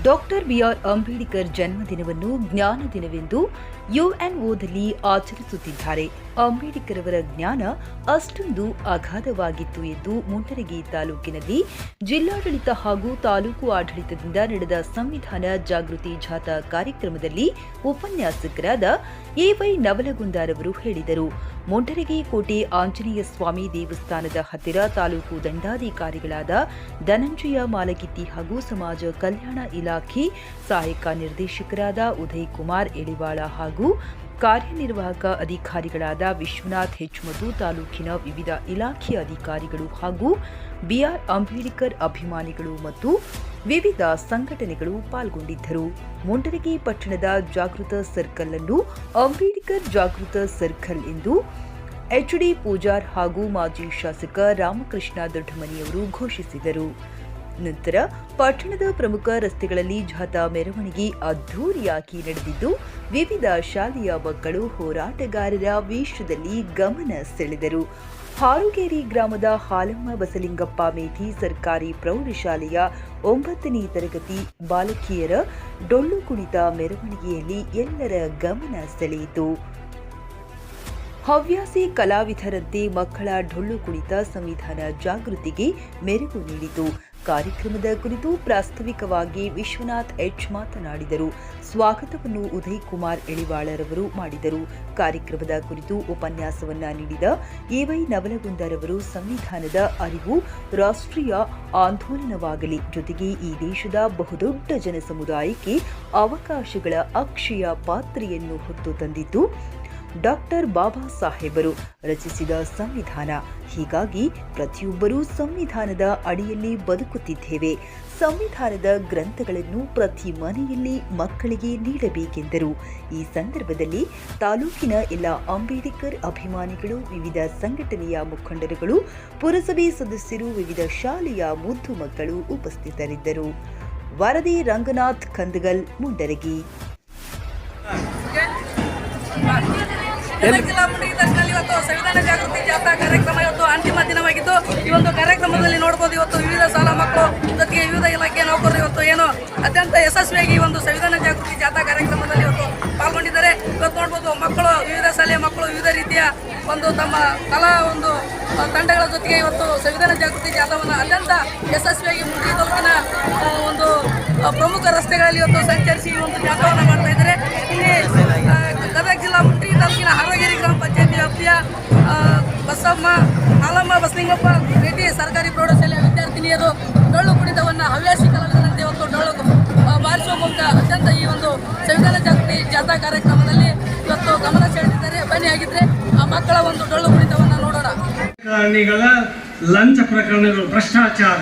Doctor B R Ambedkar ಜನ್ಮದಿನವನ್ನು ಜ್ಞಾನ ದಿನವೆಂದು ಯುಎನ್ಒದಲ್ಲಿ ಆಚರಿಸುತ್ತಿದ್ದಾರೆ. ಅಂಬೇಡ್ಕರ್ ಅವರ ಜ್ಞಾನ ಅಷ್ಟೊಂದು ಅಗಾಧವಾಗಿತ್ತು ಎಂದು ಮುಂಡರಗಿ ತಾಲೂಕಿನಲ್ಲಿ ಜಿಲ್ಲಾಡಳಿತ ಹಾಗೂ ತಾಲೂಕು ಆಡಳಿತದಿಂದ ನಡೆದ ಸಂವಿಧಾನ ಜಾಗೃತಿ ಜಾಥಾ ಕಾರ್ಯಕ್ರಮದಲ್ಲಿ ಉಪನ್ಯಾಸಕರಾದ ಎವೈ ನವಲಗುಂದಾರವರು ಹೇಳಿದರು. ಮೊಂಡರಗಿ ಕೋಟೆ ಆಂಜನೇಯ ಸ್ವಾಮಿ ದೇವಸ್ಥಾನದ ಹತ್ತಿರ ತಾಲೂಕು ದಂಡಾಧಿಕಾರಿಗಳಾದ ಧನಂಜಯ ಮಾಲಗಿತ್ತಿ ಹಾಗೂ ಸಮಾಜ ಕಲ್ಯಾಣ ಇಲಾಖೆ ಸಹಾಯಕ ನಿರ್ದೇಶಕರಾದ ಉದಯ್ ಕುಮಾರ್ ಎಳಿವಾಳ ಹಾಗೂ ಕಾರ್ಯನಿರ್ವಾಹಕ ಅಧಿಕಾರಿಗಳಾದ ವಿಶ್ವನಾಥ್ ಹೆಚ್ ಮತ್ತು ತಾಲೂಕಿನ ವಿವಿಧ ಇಲಾಖೆಯ ಅಧಿಕಾರಿಗಳು ಹಾಗೂ ಬಿಆರ್ ಅಂಬೇಡ್ಕರ್ ಅಭಿಮಾನಿಗಳು ಮತ್ತು ವಿವಿಧ ಸಂಘಟನೆಗಳು ಪಾಲ್ಗೊಂಡಿದ್ದರು. ಮುಂಡರಗಿ ಪಟ್ಟಣದ ಜಾಗೃತ ಸರ್ಕಲ್ ಅನ್ನು ಅಂಬೇಡ್ಕರ್ ಜಾಗೃತ ಸರ್ಕಲ್ ಎಂದು ಎಚ್ಡಿ ಪೂಜಾರ್ ಹಾಗೂ ಮಾಜಿ ಶಾಸಕ ರಾಮಕೃಷ್ಣ ದೊಡ್ಡಮನಿಯವರು ಘೋಷಿಸಿದರು. ನಂತರ ಪಟ್ಟಣದ ಪ್ರಮುಖ ರಸ್ತೆಗಳಲ್ಲಿ ಜಾಥಾ ಮೆರವಣಿಗೆ ಅದ್ಧೂರಿಯಾಗಿ ನಡೆದಿದ್ದು, ವಿವಿಧ ಶಾಲೆಯ ಮಕ್ಕಳು ಹೋರಾಟಗಾರರ ವೇಷದಲ್ಲಿ ಗಮನ ಸೆಳೆದರು. ಹಾರುಗೇರಿ ಗ್ರಾಮದ ಹಾಲಮ್ಮ ಬಸಲಿಂಗಪ್ಪ ಮೇಧಿ ಸರ್ಕಾರಿ ಪ್ರೌಢಶಾಲೆಯ ಒಂಬತ್ತನೇ ತರಗತಿ ಬಾಲಕಿಯರ ಡೊಳ್ಳು ಕುಣಿತ ಮೆರವಣಿಗೆಯಲ್ಲಿ ಎಲ್ಲರ ಗಮನ ಸೆಳೆಯಿತು. ಹವ್ಯಾಸಿ ಕಲಾವಿದರಂತೆ ಮಕ್ಕಳ ಡೊಳ್ಳು ಕುಣಿತ ಸಂವಿಧಾನ ಜಾಗೃತಿಗೆ ಮೆರುಗು ನೀಡಿತು. ಕಾರ್ಯಕ್ರಮದ ಕುರಿತು ಪ್ರಾಸ್ತಾವಿಕವಾಗಿ ವಿಶ್ವನಾಥ್ ಎಚ್ ಮಾತನಾಡಿದರು. ಸ್ವಾಗತವನ್ನು ಉದಯ್ ಕುಮಾರ್ ಎಳಿವಾಳರವರು ಮಾಡಿದರು. ಕಾರ್ಯಕ್ರಮದ ಕುರಿತು ಉಪನ್ಯಾಸವನ್ನ ನೀಡಿದ ಎವೈ ನವಲಗುಂದರವರು ಸಂವಿಧಾನದ ಅರಿವು, ರಾಷ್ಟ್ರೀಯ ಆಂದೋಲನವಾಗಲಿ ಜೊತೆಗೆ ಈ ದೇಶದ ಬಹುದೊಡ್ಡ ಜನಸಮುದಾಯಕ್ಕೆ ಅವಕಾಶಗಳ ಅಕ್ಷಯ ಪಾತ್ರೆಯನ್ನು ಹೊತ್ತು ತಂದಿದ್ದು ಡಾಕ್ಟರ್ ಬಾಬಾ ಸಾಹೇಬರು ರಚಿಸಿದ ಸಂವಿಧಾನ. ಹೀಗಾಗಿ ಪ್ರತಿಯೊಬ್ಬರೂ ಸಂವಿಧಾನದ ಅಡಿಯಲ್ಲಿ ಬದುಕುತ್ತಿದ್ದೇವೆ. ಸಂವಿಧಾನದ ಗ್ರಂಥಗಳನ್ನು ಪ್ರತಿ ಮನೆಯಲ್ಲಿ ಮಕ್ಕಳಿಗೆ ನೀಡಬೇಕೆಂದರು. ಈ ಸಂದರ್ಭದಲ್ಲಿ ತಾಲೂಕಿನ ಎಲ್ಲ ಅಂಬೇಡ್ಕರ್ ಅಭಿಮಾನಿಗಳು, ವಿವಿಧ ಸಂಘಟನೆಯ ಮುಖಂಡರುಗಳು, ಪುರಸಭೆ ಸದಸ್ಯರು, ವಿವಿಧ ಶಾಲೆಯ ಮುದ್ದು ಮಕ್ಕಳು ಉಪಸ್ಥಿತರಿದ್ದರು. ವರದಿ ರಂಗನಾಥ್ ಕಂದಗಲ್, ಮುಂಡರಗಿ. ಜಿಲ್ಲಾ ಮುಂಡಗಿ ಇವತ್ತು ಸಂವಿಧಾನ ಜಾಗೃತಿ ಜಾಥಾ ಕಾರ್ಯಕ್ರಮ ಇವತ್ತು ಅಂತಿಮ ದಿನವಾಗಿದ್ದು, ಈ ಒಂದು ಕಾರ್ಯಕ್ರಮದಲ್ಲಿ ನೋಡಬಹುದು ಇವತ್ತು ವಿವಿಧ ಶಾಲಾ ಮಕ್ಕಳು, ಜೊತೆಗೆ ವಿವಿಧ ಇಲಾಖೆ ನೌಕರರು ಇವತ್ತು ಏನು ಅತ್ಯಂತ ಯಶಸ್ವಿಯಾಗಿ ಈ ಒಂದು ಸಂವಿಧಾನ ಜಾಗೃತಿ ಜಾಥಾ ಕಾರ್ಯಕ್ರಮದಲ್ಲಿ ಇವತ್ತು ಪಾಲ್ಗೊಂಡಿದ್ದಾರೆ. ಇವತ್ತು ನೋಡ್ಬೋದು ಮಕ್ಕಳು, ವಿವಿಧ ಶಾಲೆಯ ಮಕ್ಕಳು ವಿವಿಧ ರೀತಿಯ ಒಂದು ತಮ್ಮ ಕಲಾ ಒಂದು ತಂಡಗಳ ಜೊತೆಗೆ ಇವತ್ತು ಸಂವಿಧಾನ ಜಾಗೃತಿ ಜಾಥಾವನ್ನು ಅತ್ಯಂತ ಯಶಸ್ವಿಯಾಗಿ ತಾಲೂಕಿನ ಒಂದು ಪ್ರಮುಖ ರಸ್ತೆಗಳಲ್ಲಿ ಇವತ್ತು ಸಂಚರಿಸಿ ಒಂದು ಜಾಥಾವನ್ನು ಮಾಡ್ತಾ ಇದ್ದಾರೆ. ಇಲ್ಲಿ ತಾಲೂಕಿನ ಹಾರೋಗೇರಿ ಗ್ರಾಮ ಪಂಚಾಯತಿ ವ್ಯಾಪ್ತಿಯ ಬಸಮ್ಮ, ಹಾಲಮ್ಮ, ಬಸಲಿಂಗಪ್ಪ ರೆಡ್ಡಿ ಸರ್ಕಾರಿ ಪ್ರೌಢಶಾಲೆಯ ವಿದ್ಯಾರ್ಥಿನಿಯರು ಡೊಳ್ಳು ಕುಣಿತವನ್ನು ಹವ್ಯಾಸಿ ಕಲಾವಿದರಂತೆ ಒಂದು ಡೊಳ್ಳು ಬಾರಿಸುವ ಮೂಲಕ ಅತ್ಯಂತ ಈ ಒಂದು ಸಂವಿಧಾನ ಜಾಗೃತಿ ಜಾಥಾ ಕಾರ್ಯಕ್ರಮದಲ್ಲಿ ಇವತ್ತು ಗಮನ ಸೆಳೆದಿದ್ದಾರೆ. ಬನ್ನಿ ಆಗಿದ್ರೆ ಆ ಮಕ್ಕಳ ಒಂದು ಡೊಳ್ಳು ಕುಣಿತವನ್ನು ನೋಡೋಣ. ಲಂಚ ಪ್ರಕರಣಗಳು, ಭ್ರಷ್ಟಾಚಾರ.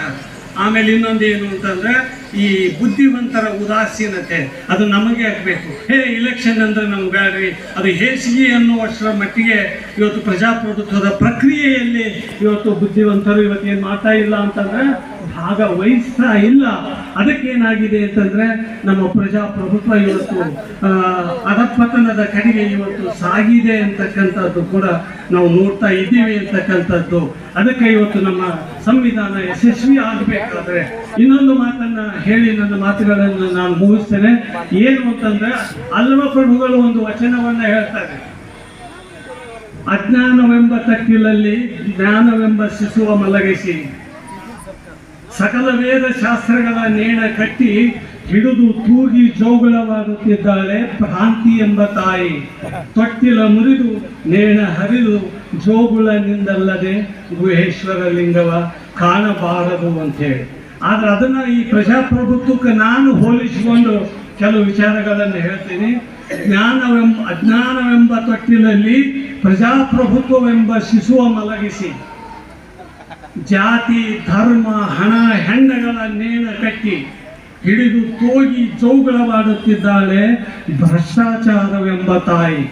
ಆಮೇಲೆ ಇನ್ನೊಂದು ಏನು ಅಂತಂದ್ರೆ ಈ ಬುದ್ಧಿವಂತರ ಉದಾಸೀನತೆ, ಅದು ನಮಗೆ ಆಗಬೇಕು. ಹೇ ಇಲೆಕ್ಷನ್ ಅಂದರೆ ನಮ್ಗೆ ಬೇಡ್ರಿ. ಅದು ಹೇಸಿಗೆ ಅನ್ನುವಷ್ಟರ ಮಟ್ಟಿಗೆ ಇವತ್ತು ಪ್ರಜಾಪ್ರಭುತ್ವದ ಪ್ರಕ್ರಿಯೆಯಲ್ಲಿ ಇವತ್ತು ಬುದ್ಧಿವಂತರು ಇವತ್ತು ಏನು ಮಾಡ್ತಾ ಇಲ್ಲ ಅಂತಂದ್ರೆ ಭಾಗವಹಿಸ್ತಾ ಇಲ್ಲ. ಅದಕ್ಕೇನಾಗಿದೆ ಅಂತಂದ್ರೆ ನಮ್ಮ ಪ್ರಜಾಪ್ರಭುತ್ವ ಇವತ್ತು ಅಧಪತನದ ಕಡೆಗೆ ಇವತ್ತು ಸಾಗಿದೆ ಅಂತಕ್ಕಂಥದ್ದು ಕೂಡ ನಾವು ನೋಡ್ತಾ ಇದ್ದೀವಿ ಅಂತಕ್ಕಂಥದ್ದು. ಅದಕ್ಕೆ ಇವತ್ತು ನಮ್ಮ ಸಂವಿಧಾನ ಯಶಸ್ವಿ ಆಗಬೇಕಾದ್ರೆ ಇನ್ನೊಂದು ಮಾತನ್ನ ಹೇಳಿ ನನ್ನ ಮಾತುಗಳನ್ನು ನಾನು ಮುಗಿಸ್ತೇನೆ. ಏನು ಅಂತಂದ್ರೆ, ಅಲ್ಲವ ಪ್ರಭುಗಳು ಒಂದು ವಚನವನ್ನ ಹೇಳ್ತಾರೆ. ಅಜ್ಞಾನವೆಂಬ ತಕ್ಕಿಲಲ್ಲಿ ಜ್ಞಾನವೆಂಬ ಶಿಶುವ ಮಲಗಿಸಿ. ಸಕಲ ವೇದ ಶಾಸ್ತ್ರಗಳ ನೇಣ ಕಟ್ಟಿ ಹಿಡಿದು ತೂಗಿ ಜೋಗುಳವಾಗುತ್ತಿದ್ದಾಳೆ ಭ್ರಾಂತಿ ಎಂಬ ತಾಯಿ. ತೊಟ್ಟಿಲ ಮುರಿದು ನೇಣ ಹರಿದು ಜೋಗುಳನಿಂದಲ್ಲದೆ ಗುಹೇಶ್ವರ ಲಿಂಗವ ಕಾಣಬಾರದು ಅಂತೇಳಿ ಆದ್ರೆ ಅದನ್ನ ಈ ಪ್ರಜಾಪ್ರಭುತ್ವಕ್ಕೆ ನಾನು ಹೋಲಿಸಿಕೊಂಡು ಕೆಲವು ವಿಚಾರಗಳನ್ನು ಹೇಳ್ತೀನಿ. ಜ್ಞಾನವೆಂಬ ಅಜ್ಞಾನವೆಂಬ ತೊಟ್ಟಿಲಲ್ಲಿ ಪ್ರಜಾಪ್ರಭುತ್ವವೆಂಬ ಶಿಶುವ ಮಲಗಿಸಿ. ಜಾತಿ, ಧರ್ಮ, ಹಣ ಹೆಂಡಗಳ ನೇಣ ಕಟ್ಟಿ ಹಿಡಿದು ತೋಗಿ ಜೌಗಳವಾಡುತ್ತಿದ್ದಾಳೆ ಭ್ರಷ್ಟಾಚಾರವೆಂಬ ತಾಯಿ.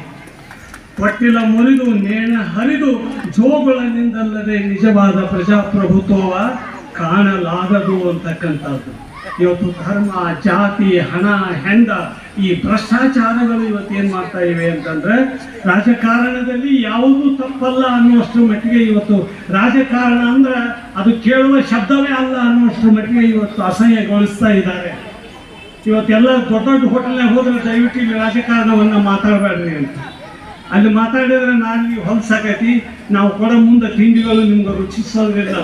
ಪಟ್ಟಿಲ ಮುರಿದು, ನೇಣ ಹರಿದು ಜೋಗಳನಿಂದಲ್ಲದೆ ನಿಜವಾದ ಪ್ರಜಾಪ್ರಭುತ್ವವ ಕಾಣಲಾಗದು ಅಂತಕ್ಕಂಥದ್ದು. ಇವತ್ತು ಧರ್ಮ, ಜಾತಿ, ಹಣ, ಹೆಂಡ ಈ ಭ್ರಷ್ಟಾಚಾರಗಳು ಇವತ್ತು ಏನು ಮಾಡ್ತಾ ಇವೆ ಅಂತಂದ್ರೆ ರಾಜಕಾರಣದಲ್ಲಿ ಯಾವುದೂ ತಪ್ಪಲ್ಲ ಅನ್ನುವಷ್ಟು ಮಟ್ಟಿಗೆ ಇವತ್ತು ರಾಜಕಾರಣ ಅಂದ್ರೆ ಅದು ಕೇಳುವ ಶಬ್ದವೇ ಅಲ್ಲ ಅನ್ನುವಷ್ಟು ಮಟ್ಟಿಗೆ ಇವತ್ತು ಅಸಹ್ಯಗೊಳಿಸ್ತಾ ಇದ್ದಾರೆ. ಇವತ್ತೆಲ್ಲ ದೊಡ್ಡ ದೊಡ್ಡ ಹೋಟೆಲ್ನಾಗ ಹೋದ್ರೆ ದಯವಿಟ್ಟು ಇಲ್ಲಿ ರಾಜಕಾರಣವನ್ನು ಮಾತಾಡಬೇಡ್ರಿ ಅಂತ. ಅಲ್ಲಿ ಮಾತಾಡಿದ್ರೆ ನಾನು ಹೊಲಸಾಗೈತಿ ನಾವು ಕೊಡೋ ಮುಂದೆ ತಿಂಡಿಗಳು ನಿಮ್ಗೆ ರುಚಿಸೋದಿಲ್ಲ.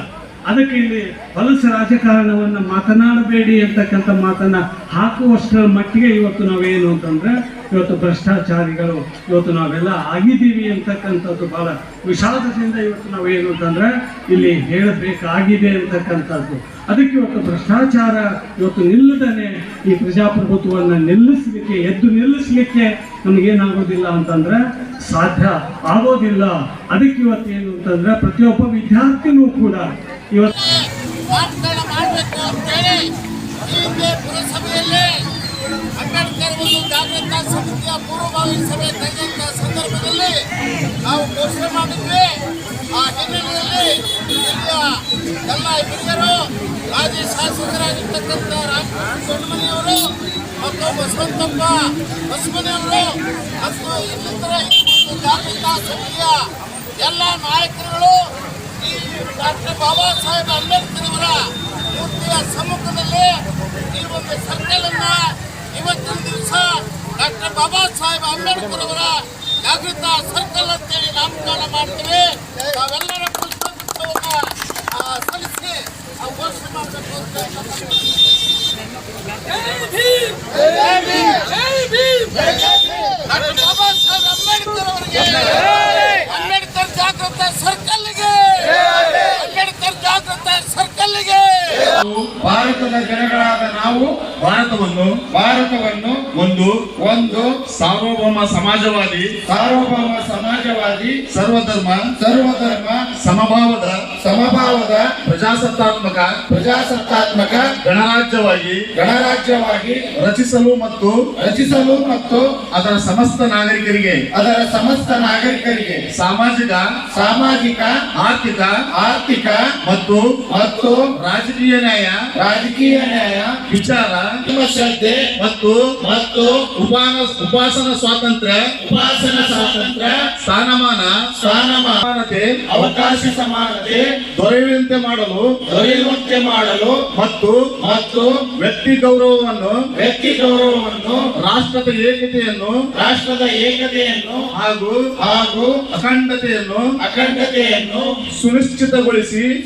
ಅದಕ್ಕೆ ಇಲ್ಲಿ ಹೊಲಸ ರಾಜಕಾರಣವನ್ನು ಮಾತನಾಡಬೇಡಿ ಅಂತಕ್ಕಂಥ ಮಾತನ್ನ ಹಾಕುವಷ್ಟರ ಮಟ್ಟಿಗೆ ಇವತ್ತು ನಾವೇನು ಅಂತಂದ್ರೆ ಇವತ್ತು ಭ್ರಷ್ಟಾಚಾರಿಗಳು, ಇವತ್ತು ನಾವೆಲ್ಲ ಆಗಿದ್ದೀವಿ ಅಂತಕ್ಕಂಥದ್ದು ಬಹಳ ವಿಷಾದದಿಂದ ಇವತ್ತು ನಾವೇನು ಅಂತಂದ್ರೆ ಇಲ್ಲಿ ಹೇಳಬೇಕಾಗಿದೆ ಅಂತಕ್ಕಂಥದ್ದು. ಅದಕ್ಕೆ ಇವತ್ತು ಭ್ರಷ್ಟಾಚಾರ ಇವತ್ತು ನಿಲ್ಲದನೆ ಈ ಪ್ರಜಾಪ್ರಭುತ್ವವನ್ನು ನಿಲ್ಲಿಸಲಿಕ್ಕೆ, ಎದ್ದು ನಿಲ್ಲಿಸಲಿಕ್ಕೆ ನಮಗೇನಾಗೋದಿಲ್ಲ ಅಂತಂದ್ರೆ ಸಾಧ್ಯ ಆಗೋದಿಲ್ಲ. ಅದಕ್ಕೆ ಇವತ್ತು ಏನು ಅಂತಂದ್ರೆ ಪ್ರತಿಯೊಬ್ಬ ವಿದ್ಯಾರ್ಥಿನೂ ಕೂಡ ಇವತ್ತು ಮಾಡಬೇಕು ಅಂತೇಳಿ ಪುರಸಭೆಯಲ್ಲಿ ಅಂಬೇಡ್ಕರ್ ಒಂದು ಜಾಗೃತ ಸಮಿತಿಯ ಪೂರ್ವಭಾವಿ ಸಭೆ ಕರೆದಂತ ಸಂದರ್ಭದಲ್ಲಿ ನಾವು ಘೋಷಣೆ ಮಾಡಿದ್ವಿ ಆ ಹಿನ್ನೆಲೆಯಲ್ಲಿ ಇಲ್ಲಿಯ ಎಲ್ಲ ಹಿರಿಯರು ಮಾಜಿ ಶಾಸಕರಾಗಿರ್ತಕ್ಕಂಥ ರಾಮಕೃಷ್ಣ ದೊಡ್ಡಮನೆಯವರು ಮತ್ತು ಬಸವಂತಪ್ಪ ಬಸವನೆಯವರು ಮತ್ತು ಇನ್ನಿತರ ಜಾಗೃತ ಸಮಿತಿಯ ಎಲ್ಲ ನಾಯಕರುಗಳು ಡಾಕ್ಟರ್ ಬಾಬಾ ಸಾಹೇಬ್ ಅಂಬೇಡ್ಕರ್ ಅವರ ಮೂರ್ತಿಯ ಸಮ್ಮುಖದಲ್ಲಿ ಈ ಒಂದು ಸರ್ಕಲ್ ಅನ್ನ ಇವತ್ತಿನ ದಿವಸ ಡಾಕ್ಟರ್ ಬಾಬಾ ಸಾಹೇಬ್ ಅಂಬೇಡ್ಕರ್ ಅವರ ಜಾಗೃತ ಸರ್ಕಲ್ ಅಂತೇಳಿ ನಾಮಕರಣ ಮಾಡ್ತೀವಿ. ನಾವೆಲ್ಲರ ಪುಷ್ಪಗುಚ್ಛವನ್ನ, ಸಲ್ಲಿಸಿ ಘೋಷಣೆ ಮಾಡಬೇಕು ಅಂತ ಹೇಳ್ತಾರೆ. ಡಾಕ್ಟರ್ ಬಾಬಾ ಸಾಹೇಬ್ ಅಂಬೇಡ್ಕರ್ ಅವರಿಗೆ ಅಂಬೇಡ್ಕರ್ ಜಾಗೃತ ಸರ್ಕಲ್ಗೆ ಅಂಬೇಡ್ಕರ್ ಜಾಗೃತ ಸರ್ಕಲ್ಗೆ ಭಾರತದ ಜನಗಳಾದ ನಾವು ಭಾರತವನ್ನು ಭಾರತವನ್ನು ಒಂದು ಒಂದು ಸಾರ್ವಭೌಮ ಸಮಾಜವಾದಿ ಸಾರ್ವಭೌಮ ಸಮಾಜವಾದಿ ಸರ್ವಧರ್ಮ ಸರ್ವಧರ್ಮ ಸಮಭಾವದ ಸಮಭಾವದ ಪ್ರಜಾಸತ್ತಾತ್ಮಕ ಪ್ರಜಾಸತ್ತಾತ್ಮಕ ಗಣರಾಜ್ಯವಾಗಿ ಗಣರಾಜ್ಯವಾಗಿ ರಚಿಸಲು ಮತ್ತು ರಚಿಸಲು ಮತ್ತು ಅದರ ಸಮಸ್ತ ನಾಗರಿಕರಿಗೆ ಅದರ ಸಮಸ್ತ ನಾಗರಿಕರಿಗೆ ಸಾಮಾಜಿಕ ಸಾಮಾಜಿಕ ಆರ್ಥಿಕ ಆರ್ಥಿಕ ಮತ್ತು ಮತ್ತು ರಾಜಕೀಯ ನ್ಯಾಯ ರಾಜಕೀಯ ನ್ಯಾಯ ವಿಚಾರ ಶ್ರದ್ಧೆ ಮತ್ತು ಮತ್ತು ಉಪಾನ ಉಪಾಸನ ಸ್ವಾತಂತ್ರ್ಯ ಉಪಾಸನ ಸ್ವಾತಂತ್ರ್ಯ ಸ್ಥಾನಮಾನ ಸ್ಥಾನಮಾನತೆ ಅವಕಾಶ ಸಮಾನತೆ ದೊರೆಯುವಂತೆ ಮಾಡಲು ದೊರೆಯುವಂತೆ ಮಾಡಲು ಮತ್ತು ಮತ್ತು ವ್ಯಕ್ತಿ ಗೌರವವನ್ನು ವ್ಯಕ್ತಿ ಗೌರವವನ್ನು ರಾಷ್ಟ್ರದ ಏಕತೆಯನ್ನು ರಾಷ್ಟ್ರದ ಏಕತೆಯನ್ನು ಹಾಗೂ ಹಾಗೂ ಅಖಂಡತೆಯನ್ನು ಅಖಂಡತೆಯನ್ನು ಸುನಿಶ್ಚಿತಗೊಳಿಸಿ